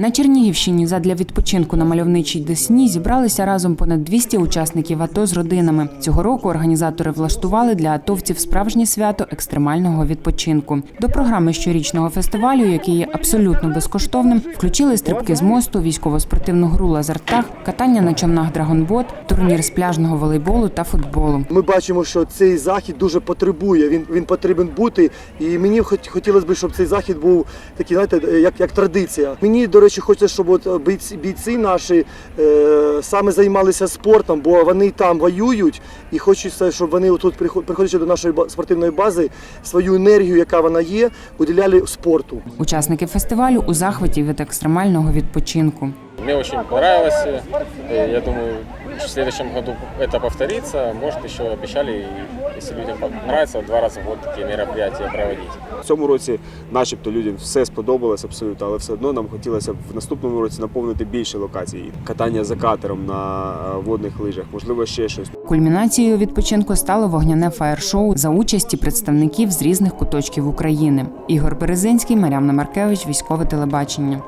На Чернігівщині задля відпочинку на мальовничій Десні зібралися разом понад 200 учасників АТО з родинами. Цього року організатори влаштували для атовців справжнє свято екстремального відпочинку. До програми щорічного фестивалю, який є абсолютно безкоштовним, включили стрибки з мосту, військово-спортивну гру лазертаг, катання на човнах драгонбот, турнір з пляжного волейболу та футболу. Ми бачимо, що цей захід дуже потребує. Він він потрібен бути. І мені хот- хотілося б, щоб цей захід був такий, знаєте, як, як традиція. Мені, до речі, хочеться, щоб от бійці, бійці наші е, саме займалися спортом, бо вони там воюють, і хочеться, щоб вони тут, приходячи до нашої спортивної бази, свою енергію, яка вона є, уділяли спорту. Учасники фестивалю у захваті від екстремального відпочинку. Мне очень понравилось. Я думаю, в следующем году это повторится. Может, еще обещали, если людям понравится, два раза в год такие мероприятия проводить. В цьому році, начебто, людям все сподобалось абсолютно, але все одно нам хотілося б в наступному році наповнити більше локацій. Катання за катером на е, водних лижах, можливо, ще щось. Кульмінацією відпочинку стало вогняне фаєр-шоу за участі представників з різних куточків України. Ігор Березинський, Мар'яна Маркевич, військове телебачення.